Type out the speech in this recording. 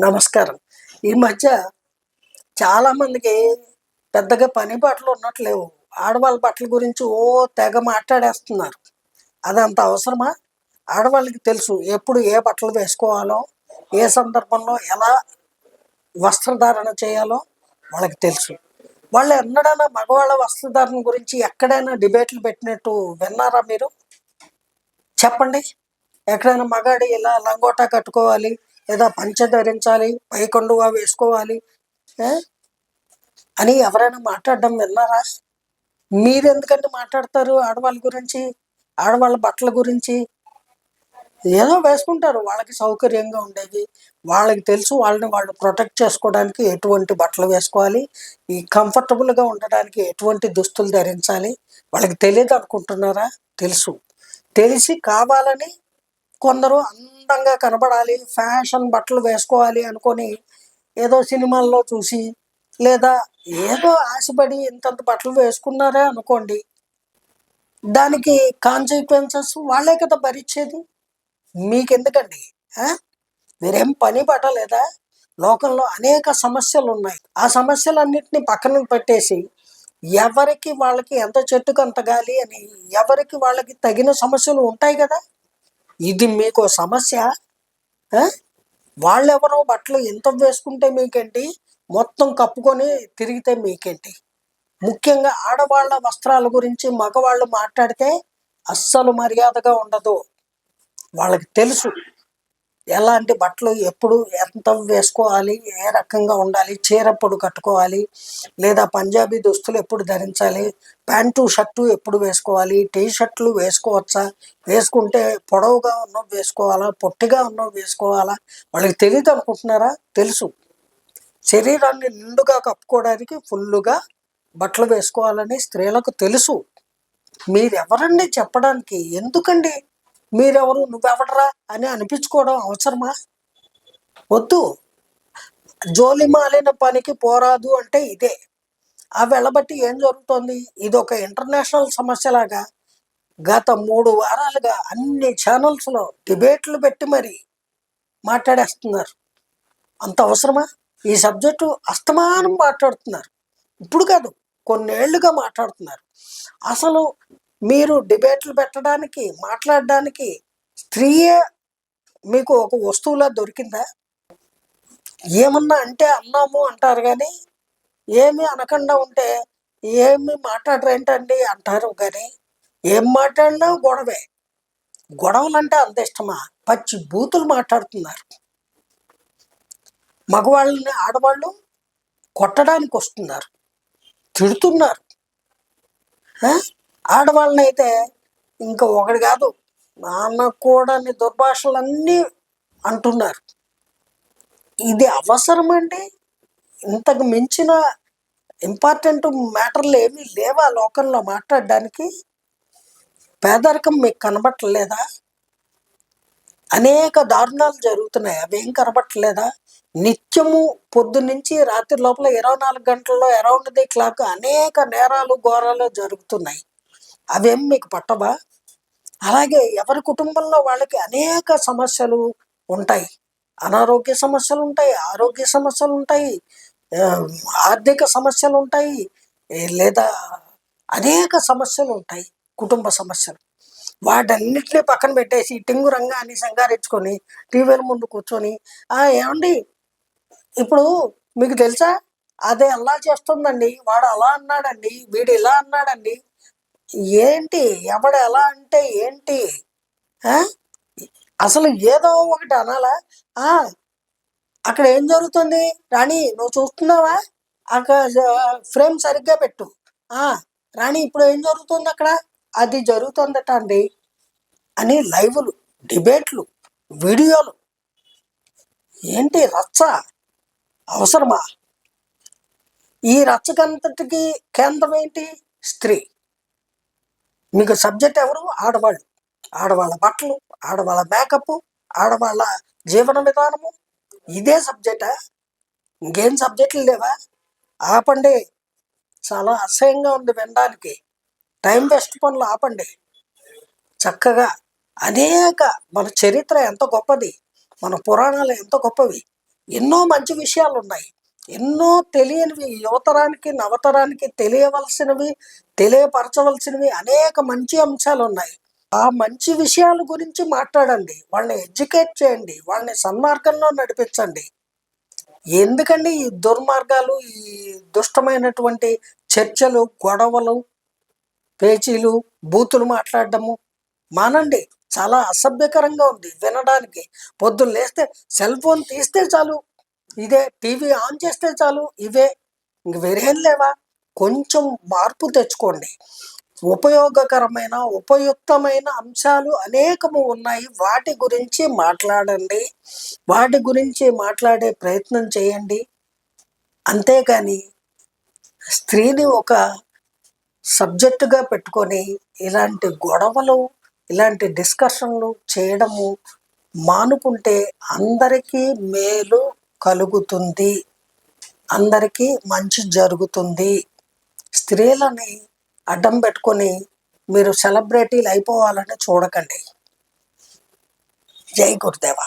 నమస్కారం. ఈ మధ్య చాలామందికి పెద్దగా పని బట్టలు ఉన్నట్లేవు. ఆడవాళ్ళ బట్టల గురించి ఓ తెగ మాట్లాడేస్తున్నారు. అదంత అవసరమా? ఆడవాళ్ళకి తెలుసు ఎప్పుడు ఏ బట్టలు వేసుకోవాలో ఏ సందర్భంలో ఎలా వస్త్రధారణ చేయాలో వాళ్ళకి తెలుసు. వాళ్ళు ఎన్నడైనా మగవాళ్ళ వస్త్రధారణ గురించి ఎక్కడైనా డిబేట్లు పెట్టినట్టు విన్నారా మీరు? చెప్పండి. ఎక్కడైనా మగాడి ఇలా లంగోటా కట్టుకోవాలి లేదా పంచ ధరించాలి పైకొండుగా వేసుకోవాలి అని ఎవరైనా మాట్లాడడం విన్నారా? మీరు ఎందుకంటే మాట్లాడతారు ఆడవాళ్ళ గురించి ఆడవాళ్ళ బట్టల గురించి? ఏదో వేసుకుంటారు వాళ్ళకి సౌకర్యంగా ఉండేవి. వాళ్ళకి తెలుసు వాళ్ళని వాళ్ళు ప్రొటెక్ట్ చేసుకోవడానికి ఎటువంటి బట్టలు వేసుకోవాలి ఈ కంఫర్టబుల్గా ఉండడానికి ఎటువంటి దుస్తులు ధరించాలి వాళ్ళకి తెలియదు అనుకుంటున్నారా తెలుసు. తెలిసి కావాలని కొందరు అందంగా కనబడాలి ఫ్యాషన్ బట్టలు వేసుకోవాలి అనుకొని ఏదో సినిమాల్లో చూసి లేదా ఏదో ఆశపడి ఇంతంత బట్టలు వేసుకున్నారే అనుకోండి దానికి కాన్సిక్వెన్సెస్ వాళ్ళే కదా భరించేది. మీకెందుకండి? మీరేం పని పట్టలేదా? లోకంలో అనేక సమస్యలు ఉన్నాయి. ఆ సమస్యలన్నింటినీ పక్కన పెట్టేసి ఎవరికి వాళ్ళకి ఎంత చెట్టుకు అంత గాలి అని ఎవరికి వాళ్ళకి తగిన సమస్యలు ఉంటాయి కదా? ఇది మీకు సమస్య? వాళ్ళెవరో బట్టలు ఎంత వేసుకుంటే మీకేంటి? మొత్తం కప్పుకొని తిరిగితే మీకేంటి? ముఖ్యంగా ఆడవాళ్ళ వస్త్రాల గురించి మగవాళ్ళు మాట్లాడితే అస్సలు మర్యాదగా ఉండదు. వాళ్ళకి తెలుసు. ఎలాంటి బట్టలు ఎప్పుడు ఎంత వేసుకోవాలి ఏ రకంగా ఉండాలి చీరప్పుడు కట్టుకోవాలి లేదా పంజాబీ దుస్తులు ఎప్పుడు ధరించాలి ప్యాంటు షర్టు ఎప్పుడు వేసుకోవాలి టీ షర్ట్లు వేసుకోవచ్చా వేసుకుంటే పొడవుగా ఉన్నవి వేసుకోవాలా పొట్టిగా ఉన్నవి వేసుకోవాలా వాళ్ళకి తెలియదు అనుకుంటున్నారా? తెలుసు. శరీరాన్ని నిండుగా కప్పుకోవడానికి ఫుల్లుగా బట్టలు వేసుకోవాలని స్త్రీలకు తెలుసు. మీరెవరండి చెప్పడానికి? ఎందుకండి మీరెవరు? నువ్వెవడరా? అని అనిపించుకోవడం అవసరమా? వద్దు. జోలి మాలిన పనికి పోరాదు అంటే ఇదే. ఆ వెళ్ళబట్టి ఏం జరుగుతోంది? ఇది ఒక ఇంటర్నేషనల్ సమస్యలాగా. గత మూడు వారాలుగా అన్ని ఛానల్స్లో డిబేట్లు పెట్టి మరి మాట్లాడేస్తున్నారు. అంత అవసరమా? ఈ సబ్జెక్టు అస్తమానం మాట్లాడుతున్నారు. ఇప్పుడు కాదు కొన్నేళ్ళుగా మాట్లాడుతున్నారు. అసలు మీరు డిబేట్లు పెట్టడానికి మాట్లాడడానికి స్త్రీయే మీకు ఒక వస్తువులా దొరికిందా? ఏమన్నా అంటే అన్నాము అంటారు కానీ ఏమి అనకుండా ఉంటే ఏమి మాట్లాడరేంటండి అంటారు కానీ ఏం మాట్లాడినా గొడవే. గొడవలు అంటే అంత ఇష్టమా? పచ్చి బూతులు మాట్లాడుతున్నారు. మగవాళ్ళని ఆడవాళ్ళు కొట్టడానికి వస్తున్నారు తిడుతున్నారు ఆడవాళ్ళని అయితే ఇంకా ఒకటి కాదు నాన్న కూడా దుర్భాషలన్నీ అంటున్నారు. ఇది అవసరం అండి ఇంతకు మించిన ఇంపార్టెంట్ మ్యాటర్లు ఏమీ లేవా లోకంలో మాట్లాడడానికి? పేదరికం మీకు కనబట్టలేదా? అనేక దారుణాలు జరుగుతున్నాయి అవేం కనబట్టలేదా? నిత్యము పొద్దు నుంచి రాత్రి లోపల ఇరవై నాలుగు గంటల్లో అరౌండ్ ది క్లాక్ అనేక నేరాలు ఘోరాలు జరుగుతున్నాయి. అవేం మీకు పట్టవా? అలాగే ఎవరి కుటుంబంలో వాళ్ళకి అనేక సమస్యలు ఉంటాయి. అనారోగ్య సమస్యలు ఉంటాయి ఆరోగ్య సమస్యలు ఉంటాయి ఆర్థిక సమస్యలు ఉంటాయి లేదా అనేక సమస్యలు ఉంటాయి కుటుంబ సమస్యలు. వాటన్నిటిని పక్కన పెట్టేసి టింగు రంగాన్ని సంగారించుకొని టీవీల ముందు కూర్చొని ఏమండి? ఇప్పుడు మీకు తెలుసా? అదే అలా చేస్తుందండి వాడు అలా అన్నాడండి వీడు ఇలా అన్నాడండి ఏంటి? ఎవడు ఎలా అంటే ఏంటి? అసలు ఏదో ఒకటి అనాలా? ఆ? అక్కడ ఏం జరుగుతుంది? రాణి నువ్వు చూస్తున్నావా? అక్కడ ఫ్రేమ్ సరిగ్గా పెట్టు. ఆ రాణి ఇప్పుడు ఏం జరుగుతుంది అక్కడ? అది జరుగుతుందట అండి అని లైవ్లు డిబేట్లు వీడియోలు. ఏంటి రచ్చ? అవసరమా? ఈ రచ్చకంతటికి కేంద్రం ఏంటి? స్త్రీ. మీకు సబ్జెక్ట్ ఎవరు? ఆడవాళ్ళు. ఆడవాళ్ళ బట్టలు ఆడవాళ్ళ మేకప్ ఆడవాళ్ళ జీవన విధానము. ఇదే సబ్జెక్టా? ఇంకేం సబ్జెక్టులు లేవా? ఆపండి. చాలా అసహ్యంగా ఉంది వినడానికి. టైం వేస్ట్ పనులు ఆపండి. చక్కగా అనేక మన చరిత్ర ఎంత గొప్పది మన పురాణాలు ఎంత గొప్పవి ఎన్నో మంచి విషయాలు ఉన్నాయి ఎన్నో తెలియనివి యువతరానికి నవతరానికి తెలియవలసినవి తెలియపరచవలసినవి అనేక మంచి అంశాలు ఉన్నాయి. ఆ మంచి విషయాల గురించి మాట్లాడండి. వాళ్ళని ఎడ్యుకేట్ చేయండి. వాళ్ళని సన్మార్గంలో నడిపించండి. ఎందుకండి ఈ దుర్మార్గాలు ఈ దుష్టమైనటువంటి చర్చలు గొడవలు పేచీలు బూతులు మాట్లాడడము? మానండి. చాలా అసభ్యకరంగా ఉంది వినడానికి. పొద్దున్న లేస్తే సెల్ ఫోన్ తీస్తే చాలు. ఇదే టీవీ ఆన్ చేస్తే చాలు ఇవే. ఇంక వేరేం లేవా? కొంచెం మార్పు తెచ్చుకోండి. ఉపయోగకరమైన ఉపయుక్తమైన అంశాలు అనేకము ఉన్నాయి. వాటి గురించి మాట్లాడండి. వాటి గురించి మాట్లాడే ప్రయత్నం చేయండి. అంతేకాని స్త్రీని ఒక సబ్జెక్టుగా పెట్టుకొని ఇలాంటి గొడవలు ఇలాంటి డిస్కషన్లు చేయడము మానుకుంటే అందరికీ మేలు కలుగుతుంది. అందరికీ మంచి జరుగుతుంది. స్త్రీలని అడ్డం పెట్టుకొని మీరు సెలబ్రిటీలు అయిపోవాలని చూడకండి. జై గురుదేవా.